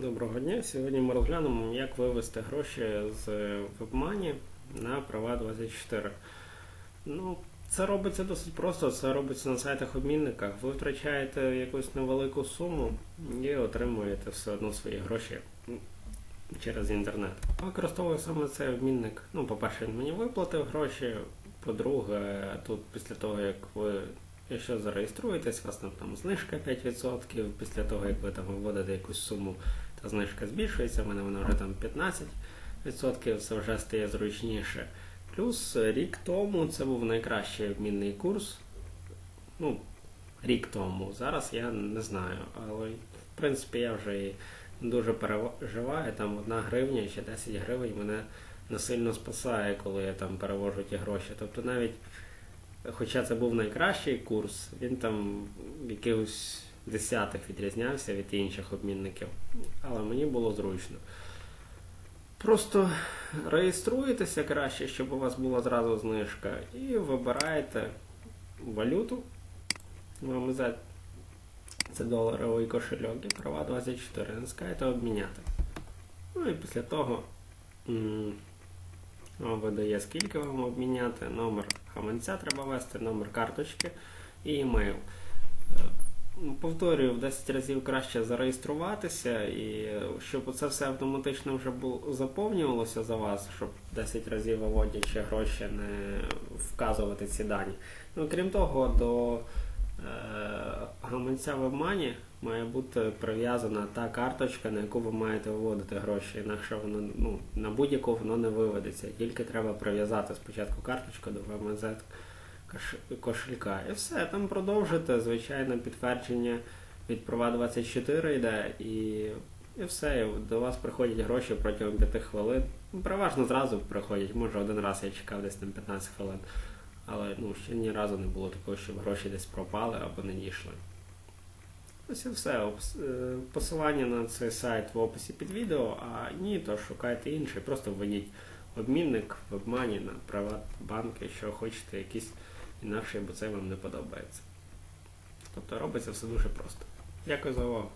Доброго дня. Сьогодні ми розглянемо, як вивести гроші з WebMoney на права 24. Ну, це робиться досить просто, це робиться на сайтах обмінниках. Ви втрачаєте якусь невелику суму і отримуєте все одно свої гроші через інтернет. Використовую саме цей обмінник. Ну, по-перше, він мені виплатив гроші. По-друге, тут після того, як ви Якщо зареєструєтесь, у вас там, там знижка 5%, після того, як ви там виводите якусь суму, та знижка збільшується, в мене вона вже там 15%, це вже стає зручніше. Плюс рік тому це був найкращий обмінний курс. Ну, рік тому. Зараз я не знаю, але в принципі я вже і дуже переживаю. Там одна гривня чи 10 гривень мене не сильно спасає, коли я там перевожу ті гроші. Тобто навіть Хоча це був найкращий курс, він там якихось десятих відрізнявся від інших обмінників. Але мені було зручно. Просто реєструєтеся краще, щоб у вас була зразу знижка, і вибираєте валюту. За це доларовий кошельок і права 24. Натискаєте обміняти. Ну і після того вам видає, скільки вам обміняти, номер гаманця треба ввести, номер карточки і емейл. Ну, повторюю, в 10 разів краще зареєструватися, і щоб це все автоматично вже заповнювалося за вас, щоб 10 разів виводячи гроші не вказувати ці дані. Ну, Крім того, до е, гаманця в обмані має бути прив'язана та карточка, на яку ви маєте виводити гроші. Інакше воно ну, на будь-яку воно не виведеться. Тільки треба прив'язати спочатку карточку до ВМЗ кошелька. І все, там продовжите, звичайно, підтвердження від права 24 йде і. І все, до вас приходять гроші протягом 5 хвилин. Ну, переважно зразу приходять, може один раз я чекав десь там 15 хвилин. Але ну, ще ні разу не було такого, щоб гроші десь пропали або не дійшли. Ось і все. Е, посилання на цей сайт в описі під відео, а ні, то шукайте інший. Просто введіть обмінник в обмані на Приватбанк, якщо хочете якийсь інакший, бо це вам не подобається. Тобто робиться все дуже просто. Дякую за увагу.